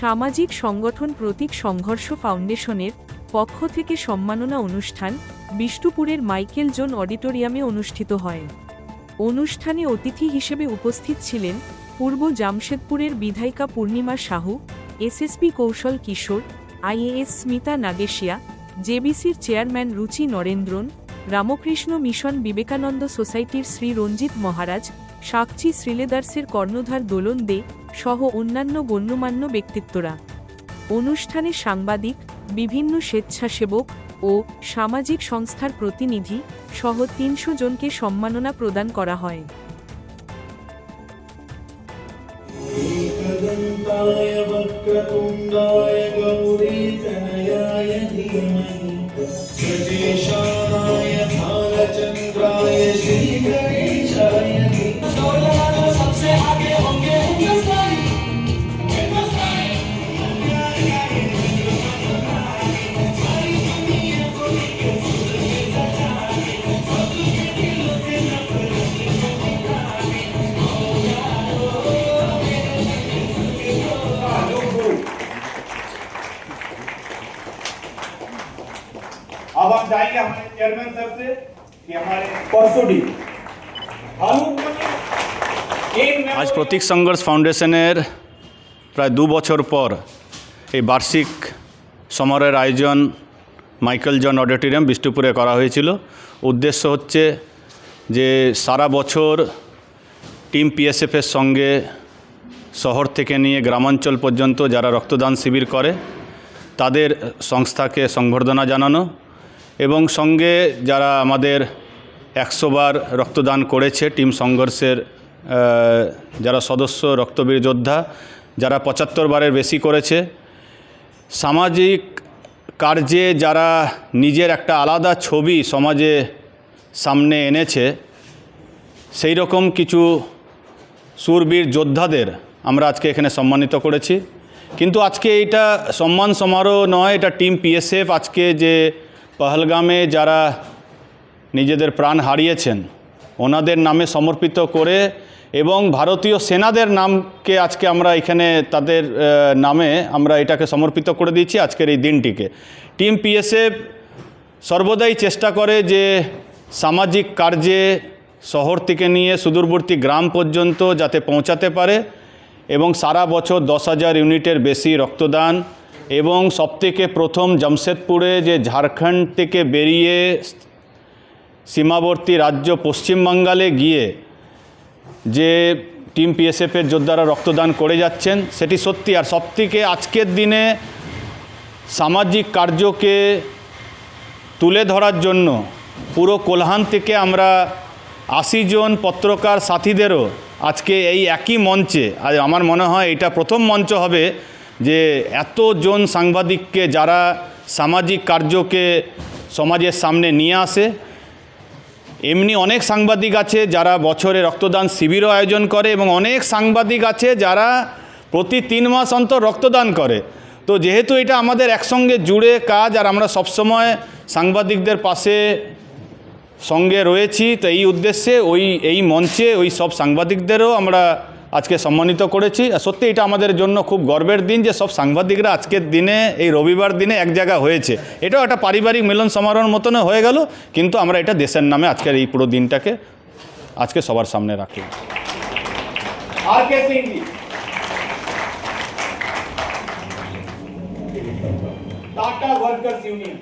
সামাজিক সংগঠন প্রতীক সংঘর্ষ ফাউন্ডেশনের পক্ষ থেকে সম্মাননা অনুষ্ঠান বিষ্ণুপুরের মাইকেল জোন অডিটোরিয়ামে অনুষ্ঠিত হয়। অনুষ্ঠানে অতিথি হিসেবে উপস্থিত ছিলেন পূর্ব জামশেদপুরের বিধায়িকা পূর্ণিমা সাহু, এসএসপি কৌশল কিশোর, আইএএস স্মিতা নাগেশিয়া, জেবিসির চেয়ারম্যান রুচি নরেন্দ্রন, রামকৃষ্ণ মিশন বিবেকানন্দ সোসাইটির শ্রী রঞ্জিত মহারাজ সাকচি শ্রীলেদার্সের কর্ণধার দোলন দে সহ অন্যান্য গণ্যমান্য ব্যক্তিত্বরা অনুষ্ঠানে সাংবাদিক বিভিন্ন স্বেচ্ছাসেবক ও সামাজিক সংস্থার প্রতিনিধি সহ তিনশো জনকে সম্মাননা প্রদান করা হয় एकदन्ताय वक्रतुण्डाय गौरीतनयाय अब हम जाएंगे हमारे चेयरमैन साहब से कि हमारे परसोडी भालू एक আজ প্রতীক সংঘর্ষ ফাউন্ডেশনের প্রায় দু বছর পর এই বার্ষিক সমারোহের আয়োজন মাইকেল জন অডিটোরিয়াম বিষ্ণুপুরে করা হয়েছিল উদ্দেশ্য হচ্ছে যে সারা বছর টিম পিএসএফের সঙ্গে শহর থেকে নিয়ে গ্রামাঞ্চল পর্যন্ত যারা রক্তদান শিবির করে তাদের সংস্থাকে সংবর্ধনা জানানো এবং সঙ্গে যারা আমাদের একশোবার রক্তদান করেছে, টিম সংঘর্ষের যারা সদস্য, রক্তবীর যোদ্ধা, যারা পঁচাত্তর বারের বেশি করেছে, সামাজিক কার্যে যারা নিজের একটা আলাদা ছবি সমাজে সামনে এনেছে, সেই রকম কিছু সুরবীর যোদ্ধাদের আমরা আজকে এখানে সম্মানিত করেছি। কিন্তু আজকে এটা সম্মান সমারোহ নয়, এটা টিম পিএসএফ আজকে যে পহলগামে যারা নিজেদের প্রাণ হারিয়েছেন, ওনাদের নামে সমর্পিত করে এবং ভারতীয় সেনাদের নামকে আজকে আমরা এখানে তাদের নামে আমরা এটাকে সমর্পিত করে দিয়েছি আজকের এই দিনটিকে। টিম পিএসএফ সর্বদাই চেষ্টা করে যে সামাজিক কার্যে শহর থেকে নিয়ে সুদূরবর্তী গ্রাম পর্যন্ত যাতে পৌঁছাতে পারে এবং সারা বছর দশ হাজার ইউনিটের বেশি রক্তদান এবং সবথেকে প্রথম জামশেদপুরে যে ঝাড়খণ্ড থেকে বেরিয়ে সীমাবর্তী রাজ্য পশ্চিমবাঙ্গালে গিয়ে যে টিম পিএসএফের যোদ্ধারা রক্তদান করে যাচ্ছেন, সেটি সত্যি। আর সবথেকে আজকের দিনে সামাজিক কার্যকে তুলে ধরার জন্য পুরো কোলহান থেকে আমরা আশি জন পত্রকার সাথীদেরও আজকে এই একই মঞ্চে আজ আমার মনে হয় এটা প্রথম মঞ্চ হবে যে এতজন সাংবাদিককে যারা সামাজিক কার্যকে সমাজের সামনে নিয়ে আসে, এমনি অনেক সাংবাদিক আছে যারা বছরে রক্তদান শিবিরও আয়োজন করে এবং অনেক সাংবাদিক আছে যারা প্রতি তিন মাস অন্তর রক্তদান করে। তো যেহেতু এটা আমাদের একসঙ্গে জুড়ে কাজ আর আমরা সবসময় সাংবাদিকদের পাশে সঙ্গে রয়েছি, তো এই উদ্দেশ্যে ওই, এই মঞ্চে ওই সব সাংবাদিকদেরও আমরা আজকে সম্মানিত করেছি। আর সত্যি এটা আমাদের জন্য খুব গর্বের দিন যে সব সাংবাদিকরা আজকের দিনে, এই রবিবার দিনে এক জায়গা হয়েছে। এটাও একটা পারিবারিক মিলন সমারোহ মতনে হয়ে গেল, কিন্তু আমরা এটা দেশের নামে আজকের এই পুরো দিনটাকে আজকে সবার সামনে রাখি। Tata workers union.